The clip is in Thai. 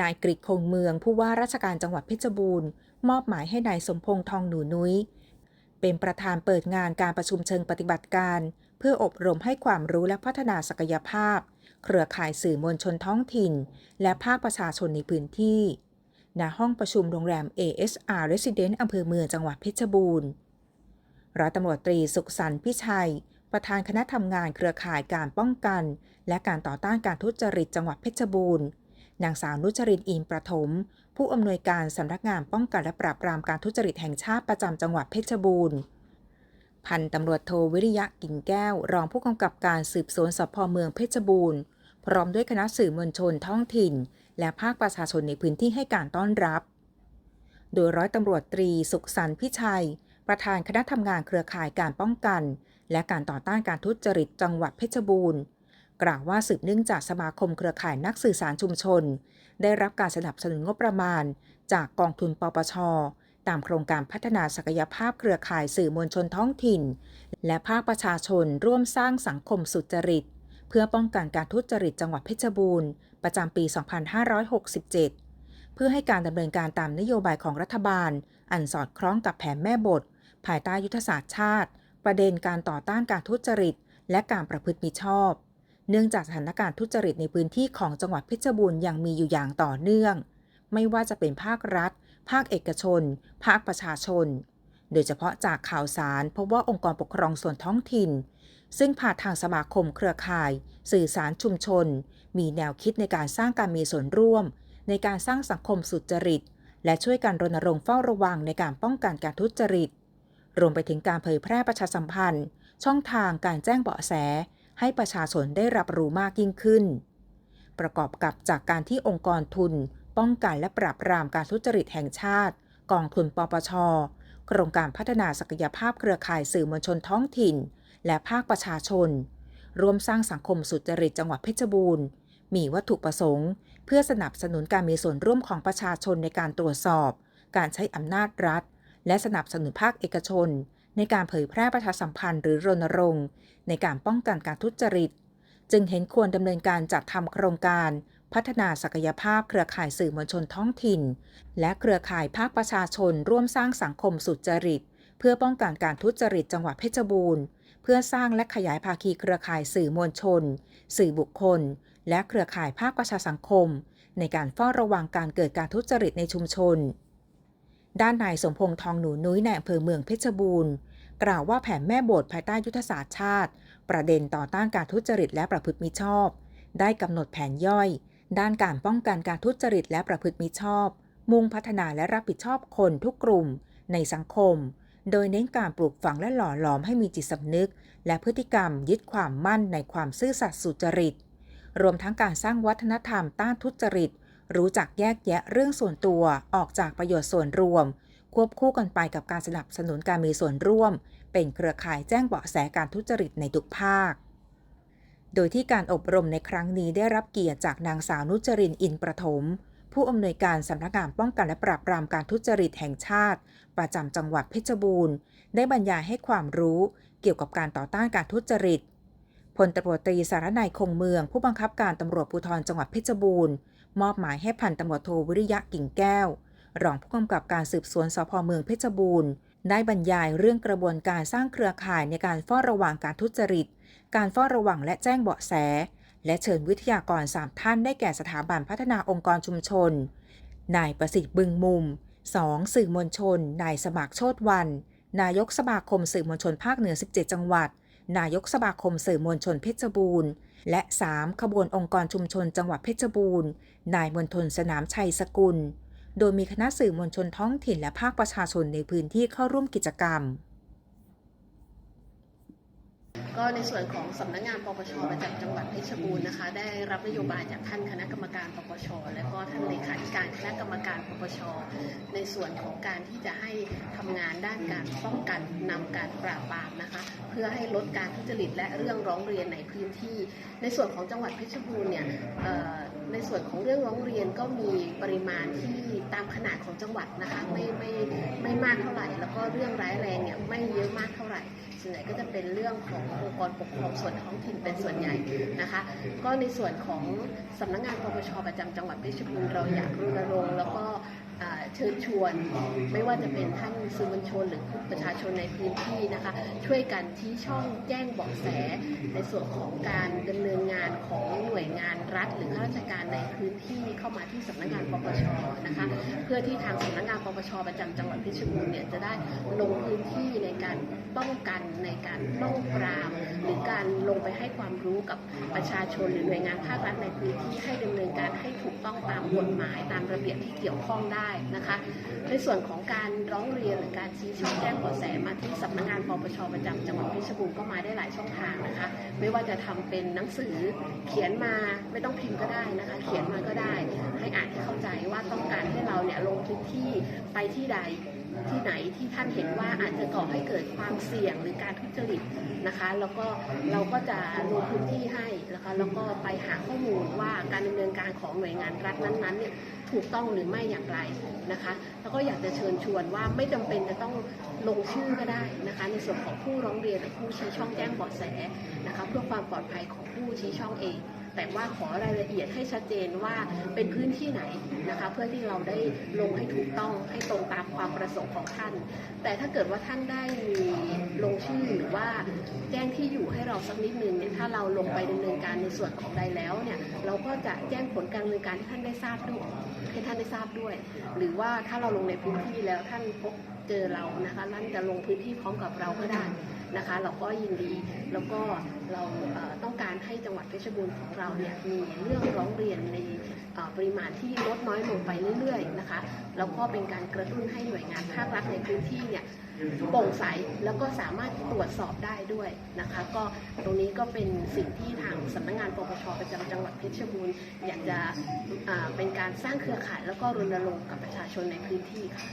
นายกริกคงเมืองผู้ว่าราชการจังหวัดเพชรบูรณ์ มอบหมายให้นายสมพงษ์ทองหนูนุ้ย เป็นประธานเปิดงานการประชุมเชิงปฏิบัติการ เพื่ออบรมให้ความรู้และพัฒนาศักยภาพ เครือข่ายสื่อมวลชนท้องถิ่น และภาคประชาชนในพื้นที่ณห้องประชุมโรงแรม ASR Residence อำเภอเมืองจังหวัดเพชรบูรณ์ร้อยตำรวจตรีสุขสันต์พิชัย ประธานคณะทำงานเครือข่ายการป้องกัน และการต่อต้านการทุจริตจังหวัดเพชรบูรณ์ นางสาวนุชรินอินประถม ผู้อำนวยการสำนักงานป้องกันและปราบปรามการทุจริตแห่งชาติประจำจังหวัดเพชรบูรณ์ พันตำรวจโทวิริยะกิ่งแก้ว รองผู้กำกับการสืบสวนสพเมืองเพชรบูรณ์ พร้อมด้วยคณะสื่อมวลชนท้องถิ่น และภาคประชาชนในพื้นที่ให้การต้อนรับ โดยร้อยตำรวจตรีสุขสันต์พิชัย ประธานคณะทำงานเครือข่ายการป้องกัน และการต่อต้านการทุจริตจังหวัดเพชรบูรณ์ กล่าวว่าสืบเนื่องจากสมาคมเครือข่ายนักสื่อสารชุมชน ได้รับการสนับสนุนงบประมาณ จากกองทุนปปช ตามโครงการพัฒนาศักยภาพเครือข่ายสื่อมวลชนท้องถิ่น และภาคประชาชนร่วมสร้างสังคมสุจริต เพื่อป้องกันการทุจริตจังหวัดเพชรบูรณ์ ประจำปี 2567 เพื่อให้การดำเนินการตามนโยบายของรัฐบาล อันสอดคล้องกับแผนแม่บท ภายใต้ยุทธศาสตร์ชาติ ประเด็นการต่อต้านการทุจริต และการประพฤติมิชอบ เนื่องจากสถานการณ์ทุจริตในพื้นที่ของจังหวัดเพชรบูรณ์ยังมีอยู่อย่างต่อเนื่อง ไม่ว่าจะเป็นภาครัฐ ภาคเอกชน ภาคประชาชน โดยเฉพาะจากข่าวสารพบว่าองค์กรปกครองส่วนท้องถิ่น ซึ่งผ่านทางสมาคมเครือข่าย สื่อสารชุมชน มีแนวคิดในการสร้างการมีส่วนร่วม ในการสร้างสังคมสุจริต และช่วยกันรณรงค์เฝ้าระวังในการป้องกันการทุจริต รวมไปถึงการเผยแพร่ประชาสัมพันธ์ ช่องทางการแจ้งเบาะแส ให้ประชาชนได้รับรู้มากยิ่งขึ้น ประกอบกับจากการที่องค์กรทุน ป้องกันและปราบปรามการทุจริตแห่งชาติ กองทุนปปชโครงการพัฒนาศักยภาพเครือข่ายสื่อมวลชนท้องถิ่น และภาคประชาชนร่วมสร้างสังคมสุจริตจังหวัดเพชรบูรณ์ มีวัตถุประสงค์ เพื่อสนับสนุนการมีส่วนร่วมของประชาชนในการตรวจสอบ การใช้อำนาจรัฐ และสนับสนุนภาคเอกชน ในการเผยแพร่ประชาสัมพันธ์หรือรณรงค์ในการป้องกันการทุจริต จึงเห็นควรดำเนินการจัดทำโครงการ พัฒนาศักยภาพเครือข่ายสื่อมวลชนท้องถิ่น และเครือข่ายภาคประชาชนร่วมสร้างสังคมสุจริต เพื่อป้องกันการทุจริตจังหวัดเพชรบูรณ์ เพื่อสร้างและขยายภาคีเครือข่ายสื่อมวลชน สื่อบุคคล และเครือข่ายภาคประชาสังคม ในการเฝ้าระวังการเกิดการทุจริตในชุมชน ด้านนายสมพงษ์ทองหนูนุ้ยในอำเภอเมืองเพชรบูรณ์ กล่าวว่าแผนแม่บทภายใต้ยุทธศาสตร์ชาติ ประเด็นต่อต้านการทุจริตและประพฤติมิชอบ ได้กำหนดแผนย่อย ด้านการป้องกันการทุจริตและประพฤติมิชอบ มุ่งพัฒนาและรับผิดชอบคนทุกกลุ่ม ในสังคม โดยเน้นการปลูกฝังและหล่อหลอมให้มีจิตสำนึก และพฤติกรรมยึดความมั่นในความซื่อสัตย์สุจริต รวมทั้งการสร้างวัฒนธรรมต้านทุจริต รู้จักแยกแยะเรื่องส่วนตัวออกจากประโยชน์ส่วนรวม ควบคู่กันไปกับการสนับสนุนการมีส่วนร่วม เป็นเครือข่ายแจ้งเบาะแสการทุจริตในทุกภาค โดยที่การอบรมในครั้งนี้ได้รับเกียรติจากนางสาวนุจรินอินประถม ผู้อำนวยการสำนักงานป้องกันและปราบปรามการทุจริตแห่งชาติ ประจำจังหวัดเพชรบูรณ์ ได้บรรยายให้ความรู้เกี่ยวกับการต่อต้านการทุจริตพลตำรวจตรีสารนัยคงเมือง ผู้บังคับการตำรวจภูธรจังหวัดเพชรบูรณ์ มอบหมายให้พันตำรวจโทวิริยะกิ่งแก้ว รองผู้กำกับการสืบสวนสพเมืองเพชรบูรณ์ ได้บรรยายเรื่องกระบวนการสร้างเครือข่ายในการเฝ้าระวังการทุจริต การเฝ้าระวังและแจ้งเบาะแส และเชิญวิทยากร3ท่านได้แก่สถาบันพัฒนาองค์กรชุมชน นายประสิทธิ์บึงมุม 2. สื่อมวลชน นายสมัครโชตวัน นายกสมาคมสื่อมวลชนภาคเหนือ 17 จังหวัด นายกสมาคมสื่อมวลชนเพชรบูรณ์ และ 3. ขบวนองค์กรชุมชนจังหวัดเพชรบูรณ์ นายมณฑลสนามชัยสกุล โดยมีคณะสื่อมวลชนท้องถิ่นและภาคประชาชนในพื้นที่เข้าร่วมกิจกรรม ก็ในส่วนของสำนักงานปปชประจำจังหวัดเพชรบูรณ์นะคะ ได้รับนโยบายจากท่านคณะกรรมการปปช และก็ท่านเลขาธิการคณะกรรมการปปช ในส่วนของการที่จะให้ทำงานด้านการป้องกันนำการปราบปรามนะคะ เพื่อให้ลดการทุจริตและเรื่องร้องเรียนในพื้นที่ ในส่วนของจังหวัดเพชรบูรณ์เนี่ย ในส่วนของเรื่องร้องเรียนก็มีปริมาณที่ตามขนาดของจังหวัดนะคะไม่ไม่ไม่มากเท่าไหร่ แล้วก็เรื่องร้ายแรงเนี่ยไม่เยอะมากเท่าไหร่ ส่วนใหญ่ก็จะเป็นเรื่องขององค์กรปกครองส่วนท้องถิ่นเป็นส่วนใหญ่นะคะ ก็ในส่วนของสำนักงานปปชประจำจังหวัดเพชรบูรณ์เราอยากรณรงค์แล้วก็ เชิญชวน ไม่ว่าจะเป็นท่านสื่อมวลชนหรือประชาชนในพื้นที่นะคะ ช่วยกันชี้ช่องแจ้งเบาะแส ในส่วนของการดำเนินงานของหน่วยงานรัฐ หรือข้าราชการในพื้นที่เข้ามาที่สำนักงานปปชนะคะ เพื่อที่ทางสำนักงานปปชประจำจังหวัดเพชรบูรณ์เนี่ยจะได้ลงพื้นที่ในการป้องกันในการป้องปราม หรือการลงไปให้ความรู้กับประชาชนหรือหน่วยงานภาครัฐในพื้นที่ให้ดำเนินการให้ถูกต้องตามกฎหมายตามระเบียบที่เกี่ยวข้องได้นะคะ ในส่วนของการร้องเรียนหรือการชี้ช่องแจ้งเบาะแสมาที่สำนักงานปปชประจำจังหวัดเพชรบูรณ์ก็มาได้หลายช่องทางนะคะ ไม่ว่าจะทำเป็นหนังสือเขียนมาไม่ต้องพิมพ์ก็ได้นะคะ เขียนมาก็ได้ให้อ่านให้เข้าใจว่าต้องการให้เราเนี่ยลงพื้นที่ไปที่ใด ที่ไหนที่ท่านเห็นว่าอาจจะก่อให้เกิดความเสี่ยงหรือการทุจริตนะคะ แล้วก็เราก็จะลงพื้นที่ให้นะคะแล้วก็ไปหาข้อมูลว่าการดำเนินการของหน่วยงานรัฐนั้นๆเนี่ยถูกต้องหรือไม่อย่างไรนะคะ แล้วก็อยากจะเชิญชวนว่าไม่จำเป็นจะต้องลงชื่อก็ได้นะคะ ในส่วนของผู้ร้องเรียนหรือผู้ชี้ช่องแจ้งเบาะแสนะคะ เพื่อความปลอดภัยของผู้ชี้ช่องเอง แต่ว่าขอรายละเอียดให้ชัดเจนว่าเป็นพื้นที่ไหนนะคะ เพื่อที่เราได้ลงให้ถูกต้องให้ตรงตามความประสงค์ของท่าน แต่ถ้าเกิดว่าท่านได้มีลงชื่อหรือว่าแจ้งที่อยู่ให้เราสักนิดนึงเนี่ยถ้าเราลงไปดำเนินการในส่วนของใดแล้วเนี่ยเราก็จะแจ้งผลการดำเนินการให้ท่านได้ทราบด้วยให้ท่านได้ทราบด้วย หรือว่าถ้าเราลงในพื้นที่แล้วท่านพบเจอเรานะคะท่านจะลงพื้นที่พร้อมกับเราก็ได้ นะคะ เราก็ยินดีแล้วก็เราต้องการให้จังหวัดเพชรบูรณ์ของเราเนี่ยมีเรื่องร้องเรียนในปริมาณที่ลดน้อยลงไปเรื่อยๆนะคะแล้วก็เป็นการกระตุ้นให้หน่วยงานภาครัฐในพื้นที่เนี่ยโปร่งใสแล้วก็สามารถตรวจสอบได้ด้วยนะคะ ก็ตรงนี้ก็เป็นสิ่งที่ทางสำนักงานปปชประจำจังหวัดเพชรบูรณ์อยากจะเป็นการสร้างเครือข่ายแล้วก็รณรงค์กับประชาชนในพื้นที่ค่ะ